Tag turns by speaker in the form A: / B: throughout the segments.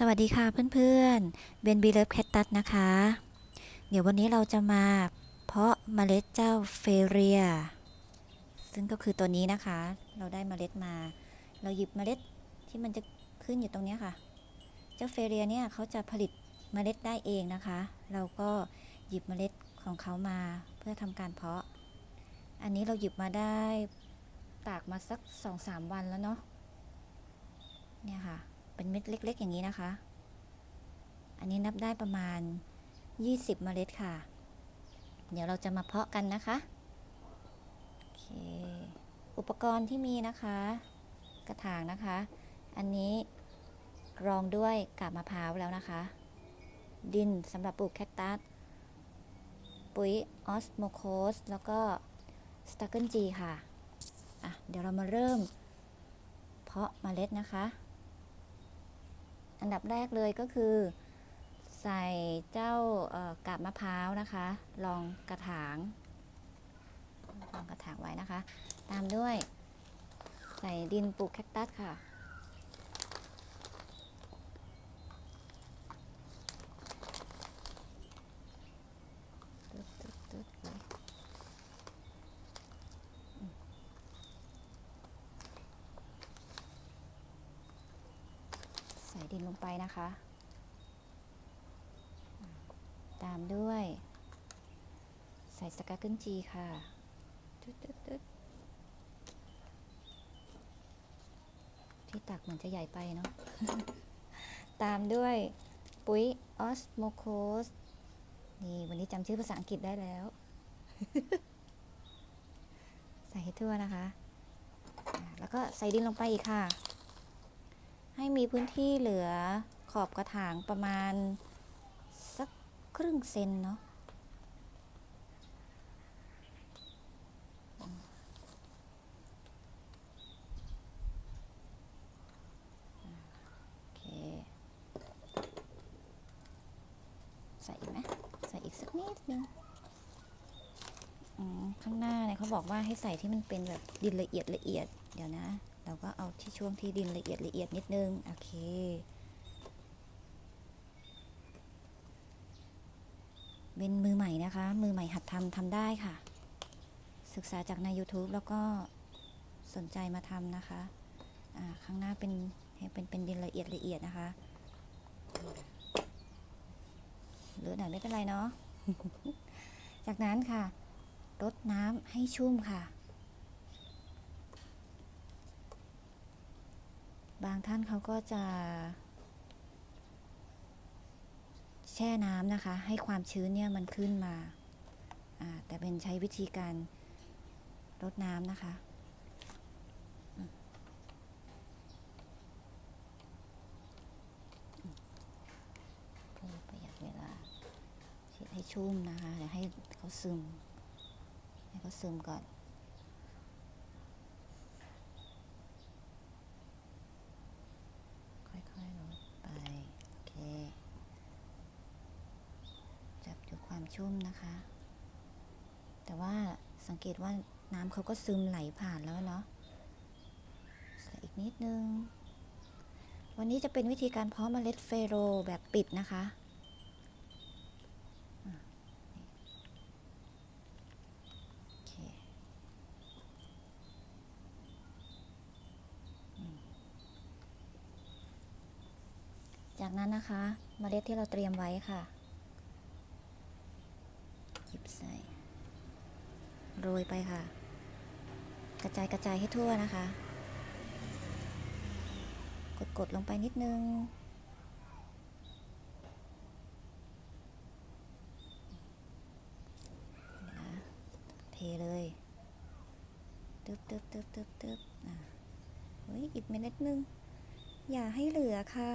A: สวัสดีค่ะเพื่อนๆเบนบีเลิฟแคตตัสนะคะ เดี๋ยววันนี้เราจะมาเพาะเมล็ดเจ้าเฟเรีย ซึ่งก็คือตัวนี้นะคะ เราได้เมล็ดมา เราหยิบเมล็ดที่มันจะขึ้นอยู่ตรงนี้ค่ะ เจ้าเฟเรียเนี่ยเขาจะผลิตเมล็ดได้เองนะคะ เราก็หยิบเมล็ดของเขามาเพื่อทำการเพาะ อันนี้เราหยิบมาได้ตากมาสักสองสามวันแล้วเนาะเนี่ยค่ะ เป็นเม็ดเล็ก ๆ อย่างนี้นะคะ อันนี้นับได้ประมาณ 20 เมล็ดค่ะ เดี๋ยวเราจะมาเพาะกันนะคะโอเคอุปกรณ์ที่มีนะคะ กระถางนะคะ อันนี้รองด้วยกาบมะพร้าวแล้วนะคะ ดินสำหรับปลูกแคคตัสปุ๋ยออสโมโคสแล้วก็สตาร์เกิลจีค่ะอะ เดี๋ยวเรามาเริ่มเพาะเมล็ดนะคะ อันดับแรกเลยก็คือ ใส่เจ้ากาบมะพร้าวนะคะ รองกระถางรองกระถางไว้นะคะ ตามด้วย ใส่ดินปลูกแคคตัสค่ะ ตึ๊ดตึ๊ดตึ๊ดไว้อืมใส่ ดินลงไปนะคะ ตามด้วย ใส่สกัดขึ้นจีค่ะที่ตักเหมือนจะใหญ่ไปเนาะ ตามด้วยปุ๋ยออสโมโคสนี่วันนี้จำชื่อภาษาอังกฤษได้แล้ว ใส่ให้ทั่วนะคะ แล้วก็ใส่ดินลงไปอีกค่ะ ให้มีพื้นที่เหลือขอบกระถางประมาณ สักครึ่งเซนเนาะใส่อีกไหมใส่อีกสักนิดนึงข้างหน้าเนี่ยเขาบอกว่าให้ใส่ที่มันเป็นแบบดินละเอียดละเอียด เดี๋ยวนะ เราก็เอาที่ช่วงที่ดินละเอียดละเอียดนิดนึง โอเค เป็นมือใหม่นะคะ มือใหม่หัดทำทำได้ค่ะ ศึกษาจากใน YouTube แล้วก็สนใจมาทำนะคะอ่าข้างหน้าเป็นเป็นเป็นดินละเอียดละเอียดนะคะหลือหน่อยไม่เป็นไรเนาะ จากนั้นค่ะรดน้ำให้ชุ่มค่ะ บางท่านเขาก็จะแช่น้ำนะคะ ให้ความชื้นเนี่ยมันขึ้นมา แต่เป็นใช้วิธีการรดน้ำนะคะเพื่อประหยัดเวลาฉีดให้ชุ่มนะคะเดี๋ยวให้เขาซึม ให้เขาซึมก่อน ค่อยๆลดไป โอเค จับดูความ ชุ่มนะคะ แต่ว่าสังเกตว่าน้ำเขาก็ซึมไหลผ่านแล้วเนาะอีกนิดนึง วันนี้จะเป็นวิธีการเพาะเมล็ดเฟโรแบบปิดนะคะจากนั้นนะคะเมล็ดที่เราเตรียมไว้ค่ะ หยิบใส่ โรยไปค่ะ กระจายกระจายให้ทั่วนะคะ กดกดลงไปนิดนึงนะเทเลยตึ๊บตึ๊บตึ๊บตึ๊บตึ๊บอะเฮ้ยอีกเม็ดนึง อย่าให้เหลือค่ะ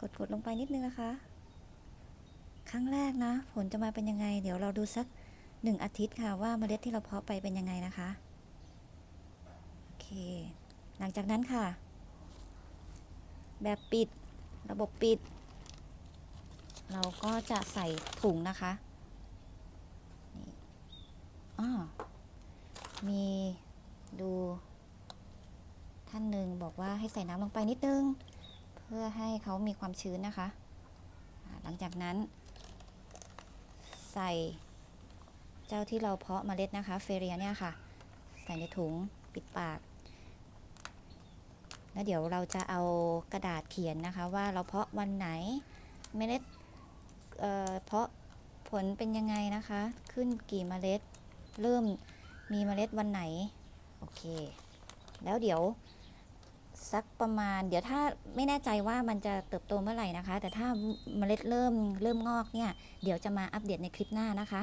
A: กดกดลงไปนิดนึงนะคะ ครั้งแรกนะ ผลจะมาเป็นยังไง เดี๋ยวเราดูสัก หนึ่งอาทิตย์ค่ะว่าเมล็ดที่เราเพาะไปเป็นยังไงนะคะโอเคหลังจากนั้นค่ะ แบบปิดระบบปิด เราก็จะใส่ถุงนะคะนี่อ้อมีดูท่านหนึ่งบอกว่าให้ใส่น้ำลงไปนิดนึง เพื่อให้เขามีความชื้นนะคะ หลังจากนั้น ใส่ จ้าที่เราเพาะเมล็ดนะคะ เฟเรียเนี่ยค่ะ ใส่ในถุงปิดปาก แล้วเดี๋ยวเราจะเอากระดาษเขียนนะคะ ว่าเราเพาะวันไหนเมล็ดเเพาะผลเป็นยังไงนะคะ ขึ้นกี่เมล็ด เริ่มมีเมล็ดวันไหน โอเค แล้วเดี๋ยวสักประมาณ เดี๋ยวถ้าไม่แน่ใจว่ามันจะเติบโตเมื่อไหร่นะคะ แต่ถ้าเมล็ดเริ่มเริ่มงอกเนี่ย เดี๋ยวจะมาอัปเดตในคลิปหน้านะคะ